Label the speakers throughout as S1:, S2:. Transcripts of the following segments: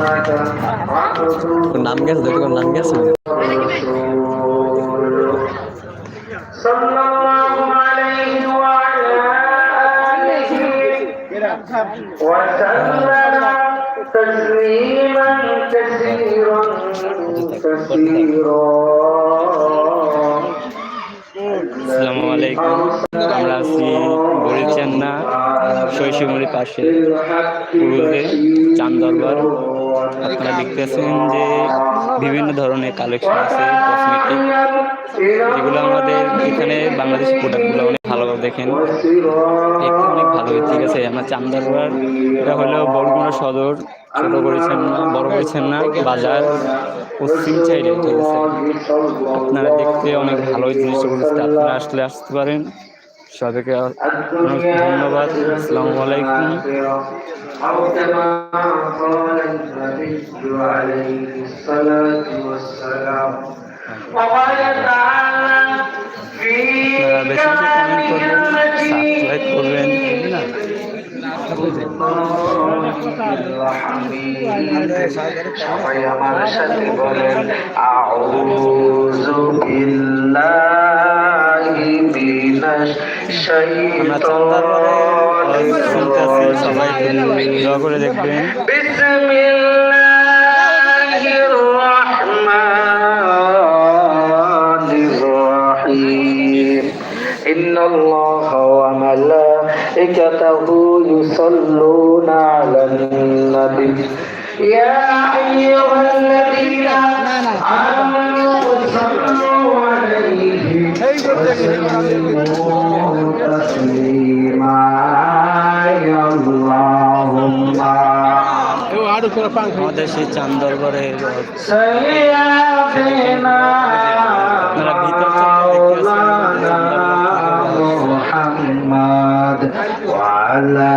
S1: তোর নাম গেছে দেখো নাম গেছে
S2: صلى الله عليه وعلى آله وسلم تسليما كثيرا كثيرا
S1: আসসালামু আলাইকুম আমরা আছি বরিচান্না শৈশবমুড়ি পাশে পুরুলিয়া চান দরবার আপনারা দেখতেছেন যে বিভিন্ন ধরনের কালেকশন আছে যেগুলো আমাদের এখানে বাংলাদেশের প্রোডাক্টগুলো অনেক ভালোভাবে দেখেন। দেখতে অনেক ভালো, ঠিক আছে? আমরা চান দরবার এটা হলো বরগুনা সদর, ছোট করেছেন না, বড় করেছেন না, বাজার পশ্চিম সাইডে ঠিক আছে? আপনারা দেখতে অনেক ভালো জিনিসগুলো আপনারা আসলে আসতে পারেন। সবাইকে ধন্যবাদ। আসসালামু আলাইকুম। সাবস্ক্রাইব
S2: আমার সাথে বলেন আউযু বিল্লাহ
S1: আমরা চান্দার পরে শুনতেছি সবাই
S2: শাইতানির
S1: দোয়া করে দেখবেন
S2: بسم الله الرحمن الرحيم إن الله وملائكته يصلون على النبي يا أيها الذين آمنوا صلوا عليه وسلموا تسليما يا اللهم
S1: আমাদের সেই চান দরবারে
S2: سيدنا مولانا محمد وعلى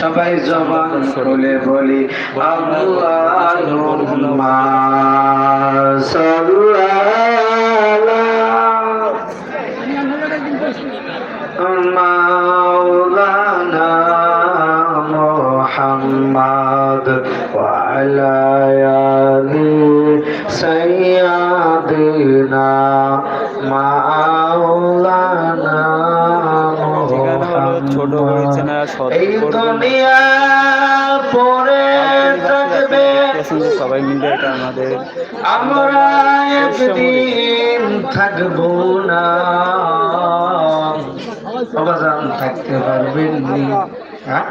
S2: সবাই জবান খুলে বলি আল্লাহুম্মা সাল্লি আলা মাওলানা মুহাম্মদ ওয়া
S1: ঠিকানা হলো ছোট হয়েছে না
S2: এই দুনিয়া পরে থাকবে।
S1: সবাই মিলে এটা আমাদের
S2: আমরা একদিন থাকব না। অবদান থাকতে পারবেন হ্যাঁ?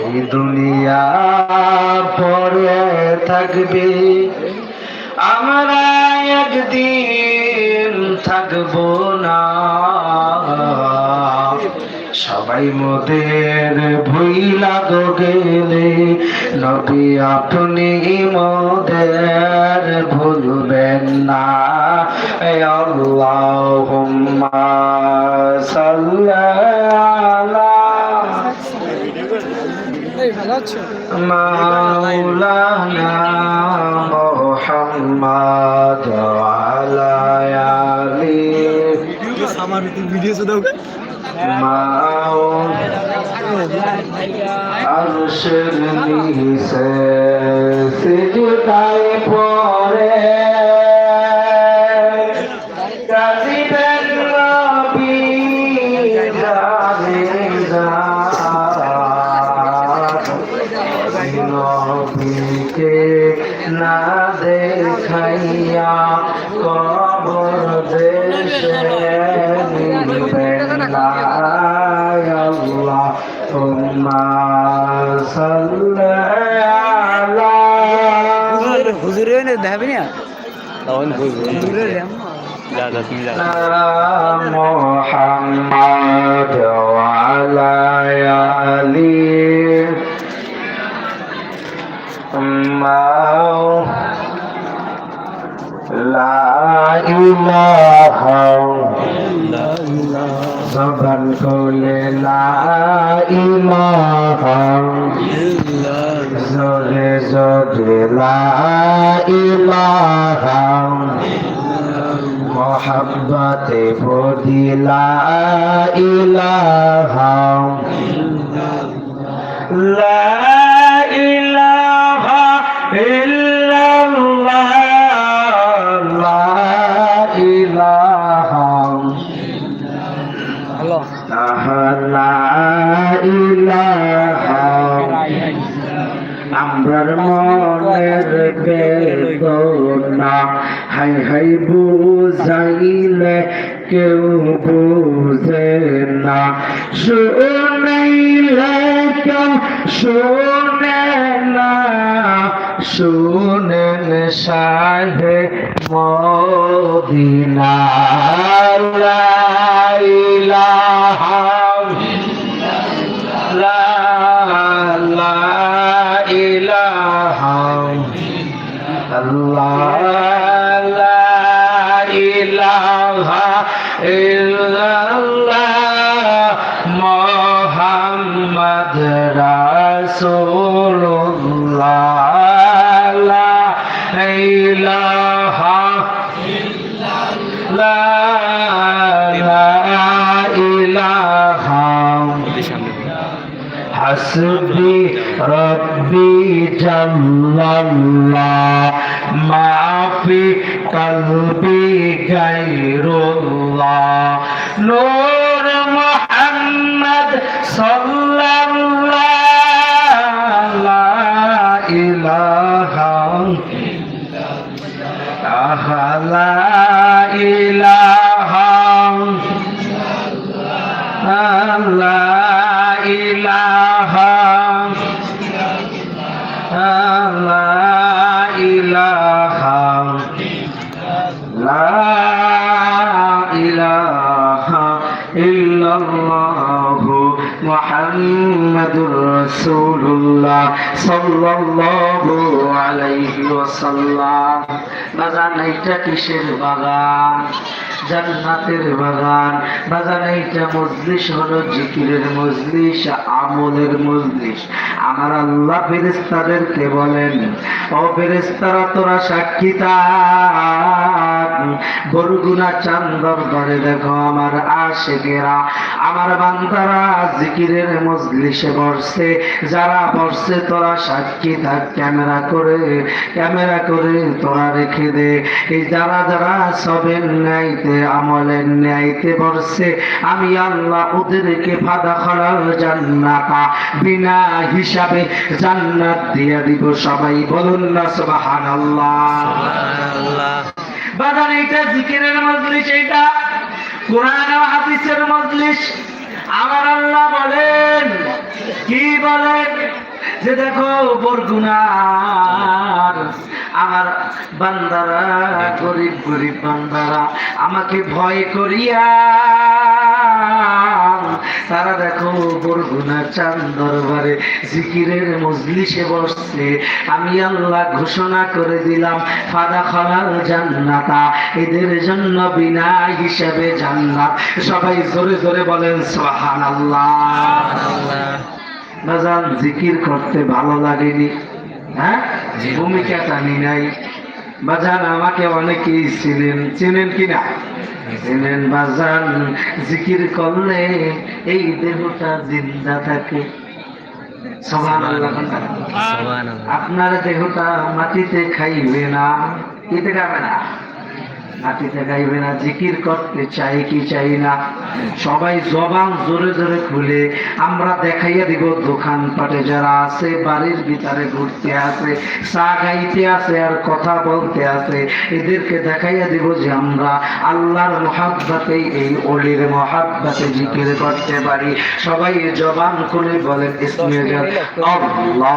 S2: এই দুনিয়া পরে থাকবে। আমরা একদিন থাকব না। সবাই মোদের ভুইলা গো গেলে, নবী আপনি মোদের ভুলবেন না। আল্লাহুম্মা সাল্লাল্লাহু মাওলানা মুহাম্মদ ওয়া আলা আলি মাও আরশের নিচে সিজদায় পড়ে কাঁদিবেন নবী জানে নবীকে না দেখাইয়া কবর দেশে নিবেন না আল্লাহ হুম্মা সাল্লাল্লাহু
S1: হুজুরে দেখাবি না তখন বুঝবো যা যা তুমি যা
S2: محمد وعلى آله لا إله জবান খুলে লাইলাহ জোরে জোরে লাইলাহ মোহাব্বতে বদি লাইলাহ লা কেউ বুঝে না। শুনাইলে কেউ শুনে না। শুনেন সাহে মদিনা ইলাহা জাল্লাল্লাহ মাফি কলবি গায়রুল্লাহ নূর মুহাম্মদ সাল্লাল্লাহ লা ইলাহা লা ইলাহা মুহাম্মাদুর রাসূলুল্লাহ সাল্লাল্লাহু আলাইহি ওয়াসাল্লাম। বাগান এটা কিসের বাগান? জান্নাতের বাগান। বাগান এইটা মজলিস হলো জিকিরের মজলিস, আমলের মজলিস। আমার আল্লাহ ফেরেস্তাদেরকে বলেন, ও ফেরেস্তারা তোরা সাক্ষী বরগুনা চান্দর ঘরে দেখো আমার আশেকেরা। আমার বান্দারা জিকিরের মজলিসে বসছে। যারা বসছে, তোরা সাক্ষী থাক। ক্যামেরা করে ক্যামেরা করে তোরা রেখে দে। এই যারা যারা সবের আমলের ন্যায়তে বসছে আমি আল্লাহ ওদেরকে ফাদা খলাল জান্নাতা বিনা হিসাবে জান্নাত দিয়ে দিব। সবাই বলুন না সুবহানাল্লাহ। বাদান এইটা জিকিরের মজলিস এইটা কোরআন ও হাদিসের মজলিস। আমার আল্লাহ বলেন কি বলেন? যে দেখো বরগুনার আমার বান্দারা গরিব গরিব বান্দারা আমাকে ভয় করিয়া তারা দেখো বরগুনা চান দরবারে জিকিরের মজলিসে বসছে। আমি আল্লাহ ঘোষণা করে দিলাম ফাদা খলাল জান্নাতা এদের জন্য বিনা হিসাবে জান্নাত। সবাই জোরে জোরে বলেন সোহান আল্লাহ জিকির করতে ভালো লাগেনি। হ্যাঁ? ভূমিকা টানি নাই বাজান আমাকে অনেকেই চিনেন চিনেন কিনা? চিনেন বাজান জিকির করলে এই দেহটা জিন্দা থাকে। আপনার দেহটা মাটিতে খাইবে না খেতে খাবে না মাটিতে গাইবে না, জিকির করতে চাই কি চাই না। সবাই জবান জোরে জোরে খুলে, আমরা দেখাইয়া দিব দোকান পাটে যারা আছে, বাড়ির ভিতরে ঘুরতে আছে, চা গাইতে আছে আর কথা বলতে আছে, এদেরকে দেখাইয়া দিব যে আমরা আল্লাহর মহাব্বাতে এই অলির মহাব্বাতে জিকির করতে পারি। সবাই জবান খুলে বলেন, ইসমে আল্লাহ।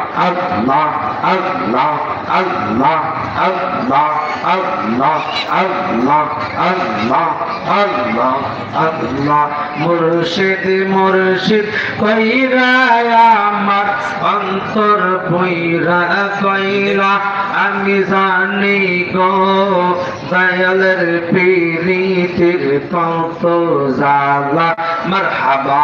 S2: Allah, Allah, Allah, আল্লাহ আল্লাহ আল্লাহ আল্লাহ আল্লাহ আল্লাহ। মুর্শিদ মুর্শিদ কইরা আমার অন্তর বইরা কইরা আমি জানি গো দয়ালের পিরিতির কত জালা মারহাবা